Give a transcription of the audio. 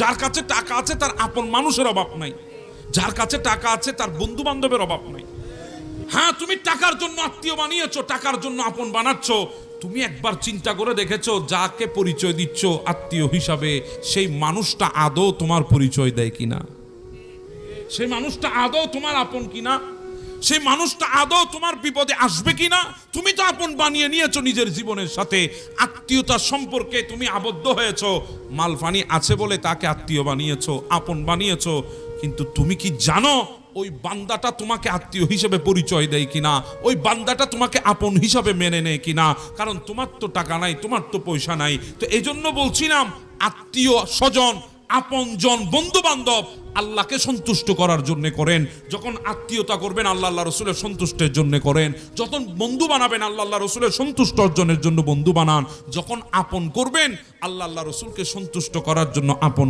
যার কাছে টাকা আছে, তার আপন মানুষের অভাব নাই। যার কাছে টাকা আছে, তার বন্ধু বান্ধবের অভাব নাই। হ্যাঁ তুমি টাকার জন্য আত্মীয় বানিয়েছো, টাকার জন্য আপন বানাচ্ছ। তুমি একবার চিন্তা করে দেখেছ, যাকে পরিচয় দিচ্ছ আত্মীয় হিসাবে, সেই মানুষটা আদৌ তোমার পরিচয় দেয় কিনা? সেই মানুষটা আদৌ তোমার আপন কিনা? সেই মানুষটা আদৌ তোমার বিপদে আসবে কিনা? তুমি তো আপন বানিয়ে নিয়েছো নিজের জীবনের সাথে। আত্মীয়তার সম্পর্কে তুমি আবদ্ধ হয়েছো। মালফানি আছে বলে তাকে আত্মীয় বানিয়েছো, আপন বানিয়েছো। কিন্তু তুমি কি জানো ওই বান্দাটা তোমাকে আত্মীয় হিসেবে পরিচয় দেয় কিনা? ওই বান্দাটা তোমাকে আপন হিসাবে মেনে নেয় কিনা? কারণ তোমার তো টাকা নাই, তোমার তো পয়সা নাই। তো এই জন্য বলছিলাম, আত্মীয় স্বজন, আপনজন বন্ধু বান্ধব আল্লাহকে সন্তুষ্ট করার জন্য করেন। যখন আত্মীয়তা করবেন, আল্লাহ আল্লাহ রসুলের সন্তুষ্টের জন্য করেন। যখন বন্ধু বানাবেন, আল্লাহ আল্লাহ রসুলের সন্তুষ্ট অর্জনের জন্য বন্ধু বানান। যখন আপন করবেন, আল্লাহ আল্লাহ রসুলকে সন্তুষ্ট করার জন্য আপন